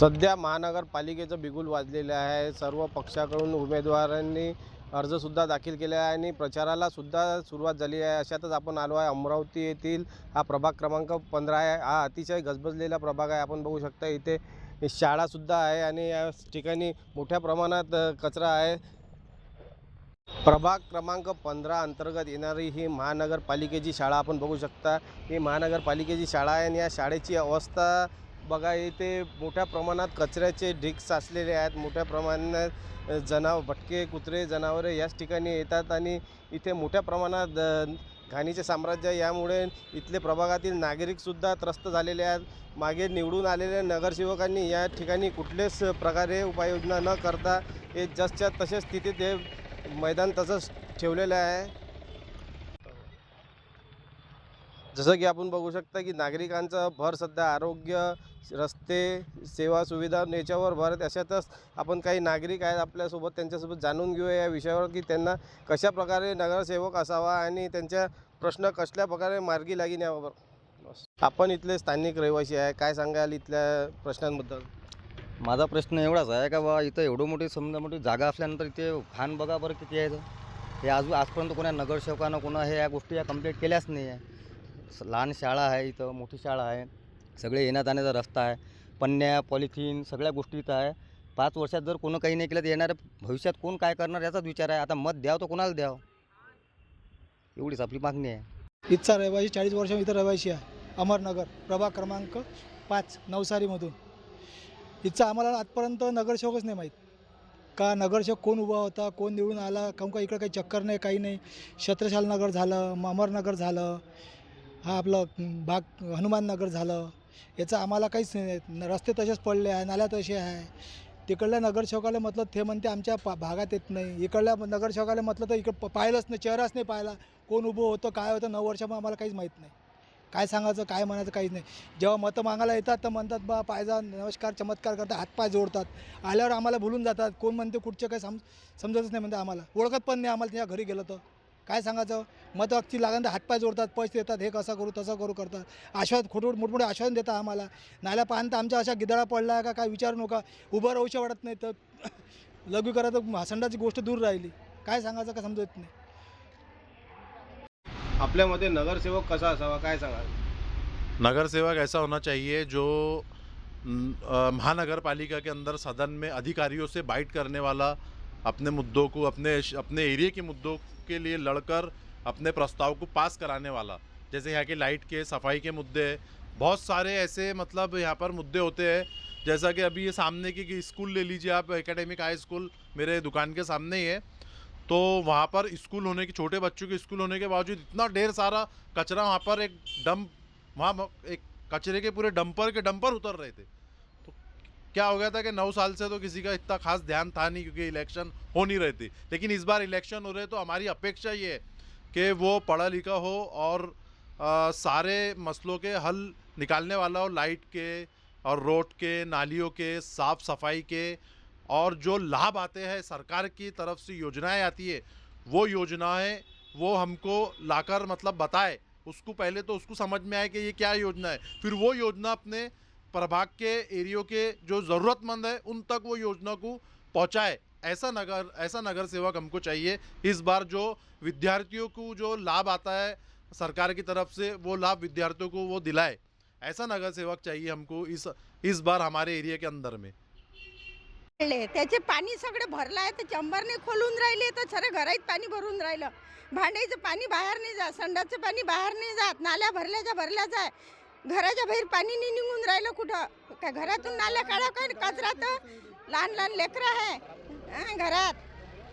सध्या महानगरपालिकेचं बिगुल वाजलेलं आहे. सर्व पक्षाकडून उमेदवारांनी अर्जसुद्धा दाखल केले आहे आणि प्रचारालासुद्धा सुरुवात झाली आहे. अशातच आपण आलो आहे. अमरावती येथील हा प्रभाग क्रमांक पंधरा आहे. हा अतिशय गजबजलेला प्रभाग आहे. आपण बघू शकता इथे शाळासुद्धा आहे आणि या ठिकाणी मोठ्या प्रमाणात कचरा आहे. प्रभाग क्रमांक पंधरा अंतर्गत येणारी ही महानगरपालिकेची शाळा आपण बघू शकता. ही महानगरपालिकेची शाळा आहे आणि या शाळेची अवस्था बघा इथे मोठ्या प्रमाणात कचऱ्याचे ढीग साचलेले आहेत. मोठ्या प्रमाणात जनाव भटके कुत्रे जनावरे याच ठिकाणी येतात आणि इथे मोठ्या प्रमाणात घाणीचे साम्राज्य यामुळे इथले प्रभागातील नागरिकसुद्धा त्रस्त झालेले आहेत. मागे निवडून आलेल्या नगरसेवकांनी या ठिकाणी कुठलेच प्रकारे उपाययोजना न करता हे जसच्या तसेच स्थितीत हे मैदान तसंच ठेवलेलं आहे. जसं की आपण बघू शकता की नागरिकांचं भर सध्या आरोग्य रस्ते सेवा सुविधा याच्यावर भर अशातच आपण काही नागरिक आहेत आपल्यासोबत त्यांच्यासोबत जाणून घेऊया या विषयावर की त्यांना कशा प्रकारे नगरसेवक असावा आणि त्यांच्या प्रश्न कसल्या प्रकारे मार्गी लागीन यावर बस. आपण इथले स्थानिक रहिवासी आहे काय सांगाल इथल्या प्रश्नांबद्दल? माझा प्रश्न एवढाच आहे का बा इथं एवढं मोठी समजा मोठी जागा असल्यानंतर इथे खान बघा बरं किती आहे हे आज आजपर्यंत कोणा नगरसेवकानं कोणा हे या गोष्टी या कंप्लीट केल्याच नाही आहे लहान शाळा आहे इथं मोठी शाळा आहे. सगळे येण्याजाण्याचा रस्ता आहे पन्न्या पॉलिथिन सगळ्या गोष्टी इथं आहे. पाच वर्षात जर कोणं काही नाही केलं तर येणाऱ्या भविष्यात कोण काय करणार याचाच विचार आहे. आता मत द्यावं तर कोणाला द्यावं? एवढीच आपली मागणी आहे. इथचा रहिवासी चाळीस वर्ष इथं रहिवासी आहे. अमरनगर प्रभाग क्रमांक पाच नवसारीमधून. इथचा आम्हाला आजपर्यंत नगरसेवकच नाही माहीत. का नगरसेवक कोण उभा होता कोण निवडून आला काहून का इकडं काही चक्कर नाही काही नाही. छत्रशाल नगर झालं म- अमरनगर झालं हा आपलं भाग हनुमाननगर झालं. याचं आम्हाला काहीच नाही रस्ते तसेच पडले आहे नाल्या तसे आहे. तिकडल्या नगरसेवकाला म्हटलं ते म्हणते आमच्या पा भागात येत नाही. इकडल्या नगरसेवकाला म्हटलं तर इकडं पाहिलंच नाही चेहराच नाही पाहिला. कोण उभं होतं काय होतं नऊ वर्षामध्ये आम्हाला काहीच माहीत नाही. काय सांगायचं काय म्हणायचं काहीच नाही. जेव्हा मतं मागायला येतात तर म्हणतात बा पायजा नमस्कार चमत्कार करतात हातपाय जोडतात. आल्यावर आम्हाला भुलून जातात. कोण म्हणते कुठचं काय सम समजतच नाही म्हणते आम्हाला. ओळखत पण नाही आम्हाला त्या घरी गेलं तर. काय सांगायचं? मतं अगदी लागून तर हातपाय जोडतात पैसे देतात हे कसं करू तसं करू करतात. आश्वास खोटं मोठमोठे आश्वासन देतात आम्हाला. नाल्या पाहून तर आमच्या अशा गिदळा पडला आहे का काय विचारू नका. उभं राहूशा वाटत नाही तर लघु करा तर हसंडाची गोष्ट दूर राहिली. काय सांगायचं का समजत नाही. आपल्यामध्ये नगरसेवक कसा असावा? काय सांगाल? नगर सेवक ऐसा होना चाहिए जो न, अ, महानगर पालिका के अंदर सदन में अधिकारियों से बाइट करने वाला अपने मुद्दों को अपने अपने एरिया के मुद्दों के लिए लड़कर अपने प्रस्ताव को पास कराने वाला। जैसे यहाँ के लाइट के, सफ़ाई के मुद्दे, बहुत सारे ऐसे मतलब यहाँ पर मुद्दे होते हैं। जैसा कि अभी ये सामने की स्कूल ले लीजिए आप एकेडमिक हाई स्कूल मेरे दुकान के सामने ही है। तो वहाँ पर स्कूल होने के, छोटे बच्चों के स्कूल होने के बावजूद इतना ढेर सारा कचरा वहाँ पर एक डंप, वहाँ एक कचरे के पूरे डंपर के डंपर उतर रहे थे। क्या हो गया था कि नौ साल से तो किसी का इतना खास ध्यान था नहीं क्योंकि इलेक्शन हो नहीं रहे थे। लेकिन इस बार इलेक्शन हो रहे तो हमारी अपेक्षा ये है कि वो पढ़ा लिखा हो और आ, सारे मसलों के हल निकालने वाला हो लाइट के और रोड के नालियों के साफ़ सफ़ाई के और जो लाभ आते हैं सरकार की तरफ़ से योजनाएँ आती है वो योजनाएँ वो हमको लाकर मतलब बताए। उसको पहले तो उसको समझ में आए कि ये क्या योजना है। फिर वो योजना अपने प्रभाग के एरियो के जो ज़रूरतमंद है उन तक वो योजना को पहुँचाए। ऐसा नगर ऐसा नगर सेवक हमको चाहिए। इस बार जो विद्यार्थियों को जो लाभ आता है सरकार की तरफ से वो लाभ विद्यार्थियों को वो दिलाए। ऐसा नगर सेवक चाहिए हमको इस इस बार हमारे एरिया के अंदर में। त्याचे पाणी सगळे भरलं आहे तर चंबरने खोलून राहिले तर सर घरात पाणी भरून राहिलं. भांड्याचं पाणी बाहेर नाही जात संडाचं पाणी बाहेर नाही जात नाल्या भरल्याच्या भरल्याच आहे घराच्या बाहेर पाणी नाही निघून राहिलं कुठं? काय घरातून नाल्या काढा काय कचरा तर लहान लहान लेकरं आहे. घरात.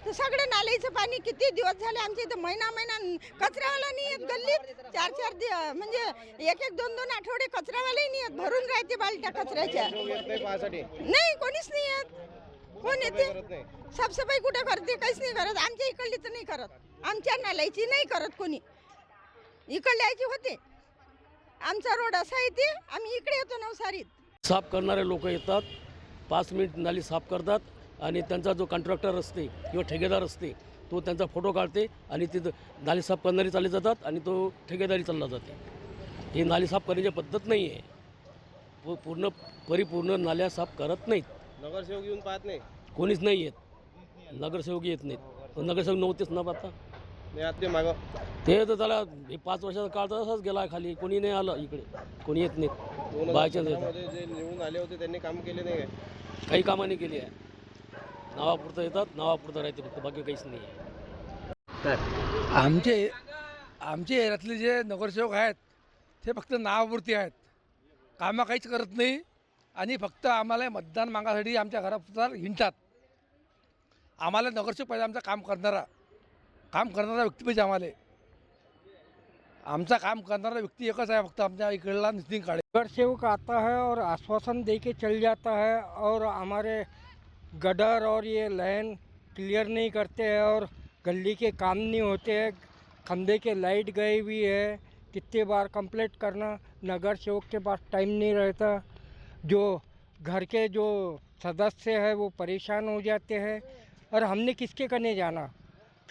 तर सगळे नाल्याचं पाणी किती दिवस झाले आमच्या इथं महिना महिना कचरावाला नाही येत गल्लीत चार चार दिवस म्हणजे एक एक दोन दोन आठवडे कचरावालाही नाही येत भरून राहते बालट्या कचऱ्याच्या. नाही कोणीच नाही येत. कोण येते? साफसफाई कुठं करते? काहीच नाही करत. आमच्या इकडली तर नाही करत. आमच्या नाल्याची नाही करत कोणी. इकडल्याची होते. आमचा रोड असा येते आम्ही इकडे येतो नवसारीत. साफ करणारे लोक येतात पाच मिनिट नाली साफ करतात आणि त्यांचा जो कॉन्ट्रॅक्टर असते किंवा ठेकेदार असते तो त्यांचा फोटो काढते आणि तिथं नाली साफ करणारी चालले जातात आणि तो ठेकेदारी चालला जाते. ही नाली साफ करण्याची पद्धत नाही आहे. पू- पूर्ण परिपूर्ण नाल्या साफ करत नाहीत. नगरसेवक येऊन पाहत नाही. कोणीच नाही येत. नगरसेवक येत नाहीत. नगरसेवक नव्हतेच ना आत. ते मागं. ते तर त्याला हे पाच वर्षाचा काळ तर असाच गेला खाली. कोणी नाही आलं इकडे. कोणी येत नाहीत दोन जे निवडून आले होते त्यांनी काम केले नाही काय? काही कामाने केली आहे. नावापुरतं येतात नावापुरतं राहते फक्त बाकी काहीच नाही आहे. आमचे आमच्या एरियातले जे नगरसेवक आहेत ते फक्त नावापुरती आहेत. कामं काहीच करत नाही आणि फक्त आम्हाला मतदान मागासाठी आमच्या घरापुरता हिंडतात. आम्हाला नगरसेवक पाहिजे आमचं काम करणारा. काम करणारा व्यक्ती पाहिजे आम्हाला. आमचा काम करणारा व्यक्ती एकच आहे फक्त आमच्या इकडला नितीन काळे. नगरसेवक आता है और आश्वासन दे के चल जाता है और हमारे गडर और ये लाइन क्लियर नहीं करते हैं और गली के काम नहीं होते हैं। खंबे के लाइट गए हुई है। कितने बार कंप्लेंट करना, नगर सेवक के पास टाइम नहीं रहता। जो घर के जो सदस्य है वो परेशान हो जाते हैं। और हमने किसके करने जाना?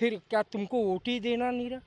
फिर क्या तुमको वोट ही देना नहीं रहा